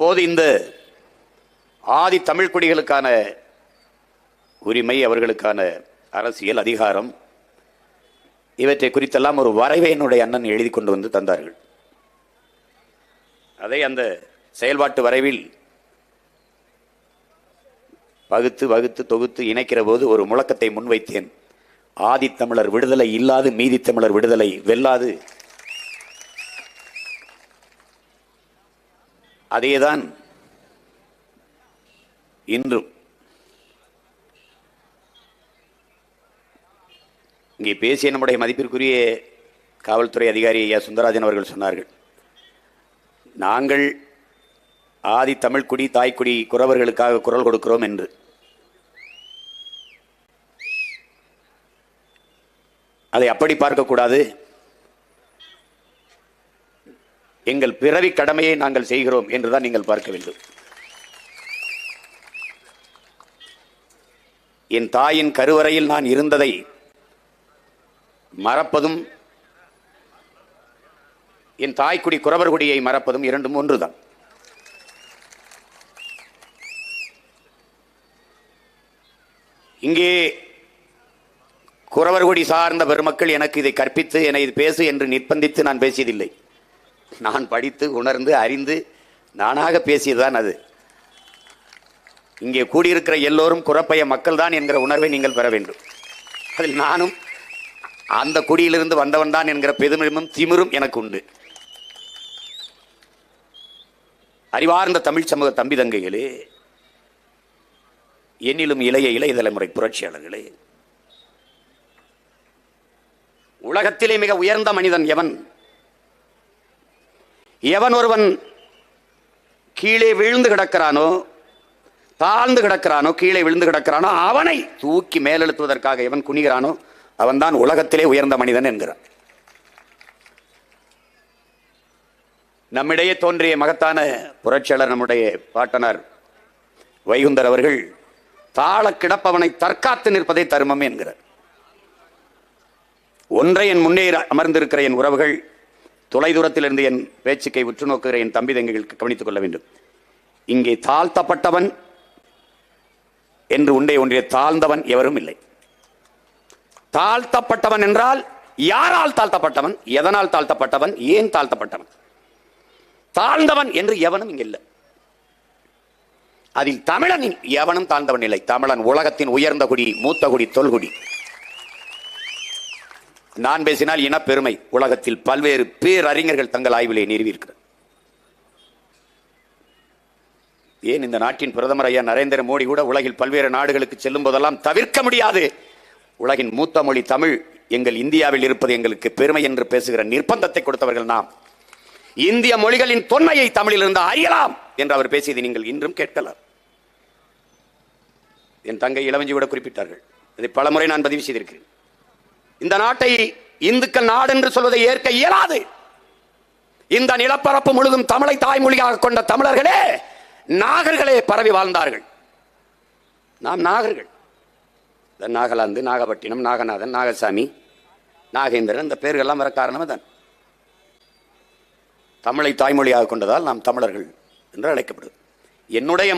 அப்போது இந்த ஆதி தமிழ் குடிகளுக்கான உரிமை அவர்களுக்கான அரசியல் அதிகாரம் இவற்றை குறித்தெல்லாம் ஒரு வரைவை என்னுடைய அண்ணன் எழுதி கொண்டு வந்து தந்தார்கள். அதை அந்த செயல்பாட்டு வரைவில் வகுத்து வகுத்து தொகுத்து இணைக்கிற போது ஒரு முழக்கத்தை முன்வைத்தேன். ஆதித்தமிழர் விடுதலை இல்லாது மீதி தமிழர் விடுதலை வெல்லாது அதேதான் இன்றும் இங்கே பேசிய நம்முடைய மதிப்பிற்குரிய காவல்துறை அதிகாரி ஐயா சுந்தரராஜன் அவர்கள் சொன்னார்கள் நாங்கள் ஆதி தமிழ்குடி தாய்க்குடி குறவர்களுக்காக குரல் கொடுக்கிறோம் என்று. அதை அப்படி பார்க்கக்கூடாது. எங்கள் பிறவி கடமையை நாங்கள் செய்கிறோம் என்றுதான் நீங்கள் பார்க்க வேண்டும் என் தாயின் கருவறையில் நான் இருந்ததை மறப்பதும் என் தாய்க்குடி குறவர்குடியை மறப்பதும் இரண்டும் ஒன்றுதான். இங்கே குறவர்குடி சார்ந்த பெருமக்கள் எனக்கு இதை கற்பித்து என்னை இது பேசு என்று நிர்பந்தித்து நான் பேசியதில்லை. நான் படித்து உணர்ந்து அறிந்து நானாக பேசியதுதான் அது. இங்கே கூடியிருக்கிற எல்லோரும் குறப்பைய மக்கள்தான் என்கிற உணர்வை நீங்கள் பெற வேண்டும். அதில் நானும் அந்த குடியிலிருந்து வந்தவன் தான் என்கிற பெருமிதமும் திமிரும் எனக்கு உண்டு. அறிவார்ந்த தமிழ் சமூக தம்பி தங்கைகளே என்னிலும் இளைய இளைய தலைமுறை புரட்சியாளர்களே உலகத்திலே மிக உயர்ந்த மனிதன் எவன்? எவன் ஒருவன் கீழே விழுந்து கிடக்கிறானோ தாழ்ந்து கிடக்கிறானோ கீழே விழுந்து கிடக்கிறானோ அவனை தூக்கி மேலெழுத்துவதற்காக எவன் குனிகிறானோ அவன்தான் உலகத்திலே உயர்ந்த மனிதன் என்கிறான். நம்மிடையே தோன்றிய மகத்தான புரட்சியாளர் நம்முடைய பாட்டனார் வைகுந்தர் அவர்கள் தாழ கிடப்பவனை தற்காத்து நிற்பதை தருமம் என்கிறார். ஒன்றை என் முன்னே அமர்ந்திருக்கிற என் உறவுகள் தொலைதூரத்திலிருந்து என் பேச்சுக்கை உற்று நோக்குகிற என் தம்பி தங்கைகளுக்கு கவனித்துக் கொள்ள வேண்டும். இங்கே தாழ்த்தப்பட்டவன் என்று உண்டை ஒன்றிய தாழ்ந்தவன் எவரும் இல்லை. தாழ்த்தப்பட்டவன் என்றால் யாரால் தாழ்த்தப்பட்டவன்? எதனால் தாழ்த்தப்பட்டவன்? ஏன் தாழ்த்தப்பட்டவன்? தாழ்ந்தவன் என்று எவனும் இங்கு இல்லை. அதில் தமிழன் எவனும் தாழ்ந்தவன் இல்லை. தமிழன் உலகத்தின் உயர்ந்த குடி மூத்த குடி தொல்குடி. நான் பேசினால் இனப்பெருமை. உலகத்தில் பல்வேறு பேரறிஞர்கள் தங்கள் ஆய்விலே நிறுவியிருக்கிறார் ஏன் இந்த நாட்டின் பிரதமர் ஐயா நரேந்திர மோடி கூட உலகில் பல்வேறு நாடுகளுக்கு செல்லும் போதெல்லாம் தவிர்க்க முடியாது? உலகின் மூத்த மொழி தமிழ் எங்கள் இந்தியாவில் இருப்பது எங்களுக்கு பெருமை என்று பேசுகிற நிர்பந்தத்தை கொடுத்தவர்கள் நாம். இந்திய மொழிகளின் தொன்மையை தமிழில் இருந்து அறியலாம் என்று அவர் பேசியதை நீங்கள் இன்றும் கேட்கலாம். என் தங்கை இளவஞ்சி கூட குறிப்பிட்டார்கள். இதை பலமுறை நான் பதிவு செய்திருக்கிறேன். இந்த நாட்டை இந்துக்கள் நாடு என்று சொல்வதை ஏற்க இயலாது. இந்த நிலப்பரப்பு முழுதும் தமிழை தாய்மொழியாக கொண்ட தமிழர்களே நாகர்களே பரவி வாழ்ந்தார்கள். நாம் நாகர்கள். நாகாலாந்து நாகப்பட்டினம் நாகநாதன் நாகசாமி நாகேந்திரன் இந்த பேர்கள்லாம் வர காரணமே தான் தமிழை தாய்மொழியாக கொண்டதால் நாம் தமிழர்கள் என்று அழைக்கப்படுது என்னுடைய